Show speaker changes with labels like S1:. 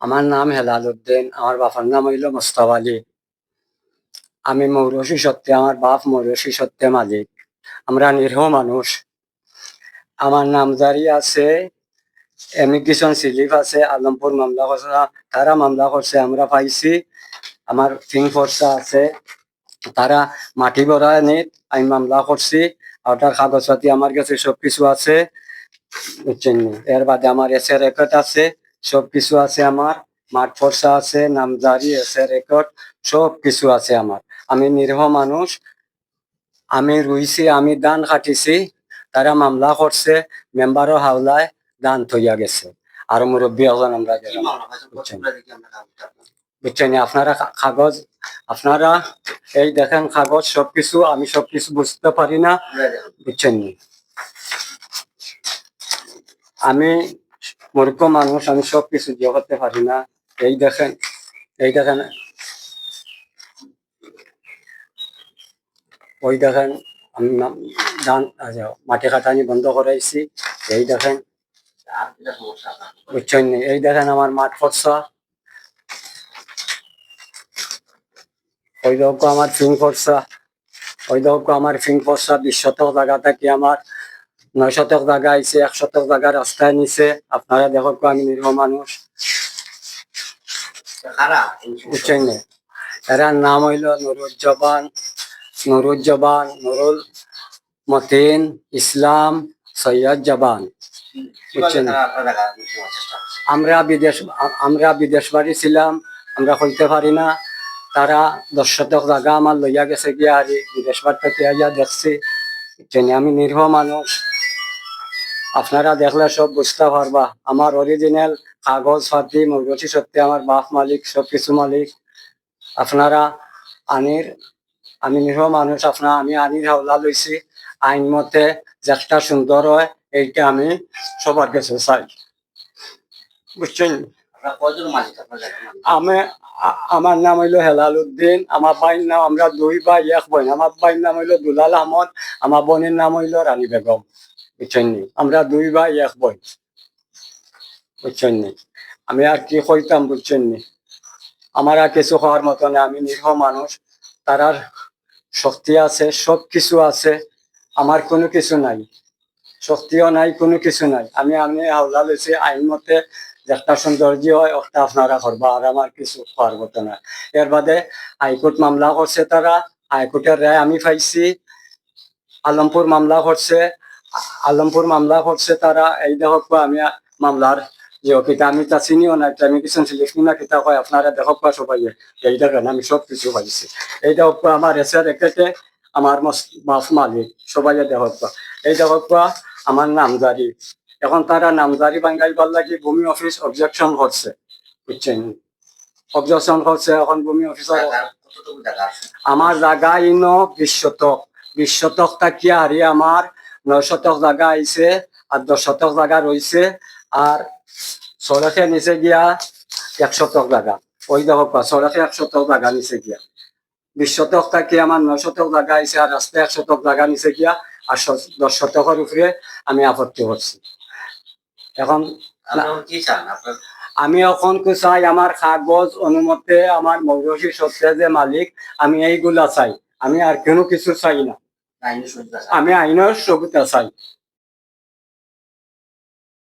S1: আমার নাম হেলাল উদ্দিন, আমার বাবার নাম হইল মোস্তাব আলী। আমি মৌরসি সত্যে, আমার বাপ মৌরসি সত্যে মালিক। আমরা নিরীহ মানুষ। আমার নামজারি আছে, এমিগ্রেশন সিলিপ আছে, আলমপুর মামলা করছে তারা মামলা করছে, আমরা পাইছি। আমার ফিং ফোর্সা আছে, তারা মাটি ভরা নিত আমি মামলা করছি। আর ওটার কাগজপাতি আমার কাছে সব কিছু আছে। বুঝছেন এর বাদে আমার এসে রেকর্ড আছে সব কিছু আছে আমার মাঠ ফর্সা আছে নামজারি এসে রেকর্ড সব কিছু আছে আমার। আমি নিরীহ মানুষ আমি রুইছি আমি দান খাটিছি তারা মামলা করছে মেম্বারও হাওলায় দান থইয়া গেছে। আর মুরব্বী হলেন আমরা গেলাম। বুঝছেন।
S2: আপনার।
S1: কাগজ আপনারা এই দেখেন কাগজ সবকিছু আমি সবকিছু বুঝতে পারি না। বুঝছেন নি? আমি মূর্খ মানুষ, আমি সব কিছু দিয়ে করতে পারি না। এই দেখেন এই দেখেন। ওই দেখেন, আমি মাটি কাটানি বন্ধ করাইছি। এই দেখেন। বুঝছেন এই দেখেন আমার মাঠ খরচা। ওই দেখো আমার ফিং খরচা। ওই দেখো আমার ফিং খরচা, বিশ জায়গা থেকে আমার। নয় শতক জায়গা আইছে এক শতক জায়গা রাস্তায় নিছে। আপনারা দেখো আমি নিরীহ মানুষ।
S2: খারাপ, এই সমস্যা।
S1: বুঝছেন নি? এরার নাম হইল নুরুজ্জামান নুরুজ্জামান নুরুল মতিন ইসলাম সৈয়দ জবান। বুঝছেন। আমরা বিদেশ আমরা বিদেশ বাড়ি ছিলাম আমরা হইতে পারি না। তারা দশ শতক জায়গা আমার লইয়া গেছে গিয়া আর বিদেশ বাড়ি থেকে দেখছি। আমি নির্ভ মানুষ। আপনারা দেখলে সব বুঝতে পারবা। আমার অরিজিনাল কাগজ পাতি মৌরচি সত্যি আমার বাপ মালিক সব কিছু মালিক। আপনারা আনির আমি নির্ভ মানুষ আপনার আমি আনির হাওলা লইছি। আইন মতে যেটা সুন্দর হয় এইটা আমি সবার কাছে চাই। বুঝছেন? আমি আমার নাম হইল হেলাল উদ্দিন। আমার ভাইয়ের নাম আমরা দুই ভাই এক বোন। আমার ভাইয়ের নাম হইল দুলাল আহমদ। আমার বোনের নাম হইল রানী বেগম। আমরা দুই ভাই, এক বুঝছেন আমি আর কি কইতাম বুঝছেন আমার আর কিছু হওয়ার মতো না আমি নিরীহ মানুষ। শক্তি আছে সব কিছু আছে। আমার কোনো কিছু নাই। শক্তিও নাই, কোনো কিছু নাই। আমি আমি হাওলা লইছি আইন মতে একটা সৌন্দর্য হয়, ওটা আপনারা করবা। আর আমার কিছু হওয়ার মতো না এর বাদে হাইকোর্ট মামলা করছে তারা। হাইকোর্টের রায় আমি পাইছি। আলমপুর মামলা করছে। আলমপুর মামলা করছে তারা এই দেখক আমি মামলার যে কিতা আমি তা চিনিও না আমি কিছু লিখি না কিতা কয় আপনারা দেখক সবাই এই দেখেন আমি সব কিছু পাইছি। এই দেখক আমার এসে রেখেতে আমার বাপ মালিক সবাই দেখক এই দেখক আমার নামজারি। এখন তারা নামজারি বাঙ্গাইবার লাগি ভূমি অফিস অবজেকশন করছে বুঝছেন? অবজেকশন করছে এখন ভূমি অফিসার
S2: কতটুকু
S1: আমার জায়গা ইন বিশ শতক বিশ শতক থাকিয়া হারি আমার নয় শতক জায়গা আইছে আর দশ শতক জায়গা রইছে আর সড়কে নিচে গিয়া এক শতক জায়গা ওই দেখো সড়কে এক শতক জায়গা নিচে গিয়া। বিশ শতক থাকি আমার নয় শতক জায়গা আইছে আর রাস্তায় এক শতক জায়গা নিচে গিয়া আর দশ শতকের উপরে আমি আপত্তি করছি এখন
S2: কি
S1: আমি এখন কো চাই আমার কাগজ অনুমতে আমার মৌরসী সত্ত্বে যে মালিক আমি এইগুলা চাই। আমি আর কোনো কিছু চাই না।
S2: আইনি সুবিধা চান?
S1: আমি আইনের সুবিধা চাই